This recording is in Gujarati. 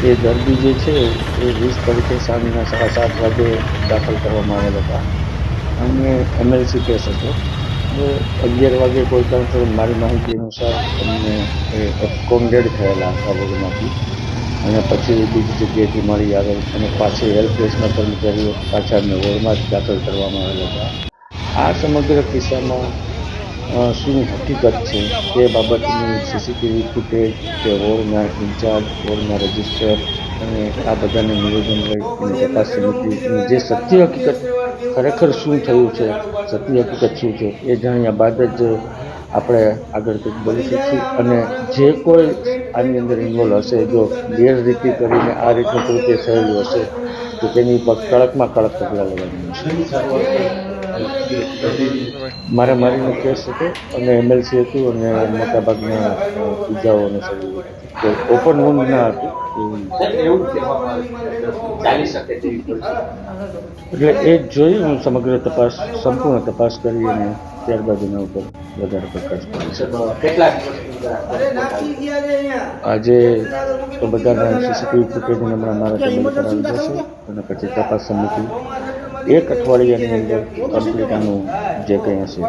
એ દર્દી જે છે એ વીસ તારીખે સાંજના સાડા સાત વાગે દાખલ કરવામાં આવેલ હતા. અને એમએલસી કેસ હતો. તો અગિયાર વાગે કોઈ કારણસર મારી માહિતી અનુસાર અમને એ એબસ્કોન્ડેડ થયેલા હતા વોર્ડમાંથી. અને પછી બીજી જગ્યાએથી મળી આવેલ અને પાછી હેલ્પ ડેસ્કના કર્મચારીઓ પાછા અમને વોર્ડમાં જ દાખલ કરવામાં આવેલા હતા. આ સમગ્ર કિસ્સામાં શું હકીકત છે? તે બાબતની સીસીટીવી ફૂટેજ કે વોર્ડના ઇન્ચાર્જ વોર્ડના રજિસ્ટર અને આ બધાને નિવેદન લઈ તપાસ સમિતિ જે સત્ય હકીકત ખરેખર શું થયું છે, સત્ય હકીકત શું છે, એ જાણ્યા બાદ જ આપણે આગળ કંઈક બોલી શકીશું. અને જે કોઈ આની અંદર ઇન્વોલ્વ હશે, જો ગેરરીતિ કરીને આ રીતનું કૃત્ય થયેલું હશે, તો તેની પર કડકમાં કડક પગલાં લેવાનું છે. મારા મારીનો કેસ હતો અને એમએલસી હતું અને મોટાભાગના અ, ઇજાઓ અને શરીર તો ઓપન વુન્ડ ના હતું. એટલે એ જ જોઈ હું સમગ્ર તપાસ સંપૂર્ણ તપાસ કરી અને ત્યારબાદ એના ઉપર વધારે પ્રકાશ કેટલા આજે તો બધાના સીસીટીવી ફૂટેજ હમણાં મારા ટેબલ પર આવી અને પછી તપાસ સમિતિ એક અઠવાડિયાની અંદર કમ્પ્લીટ આનું જે કંઈ હશે.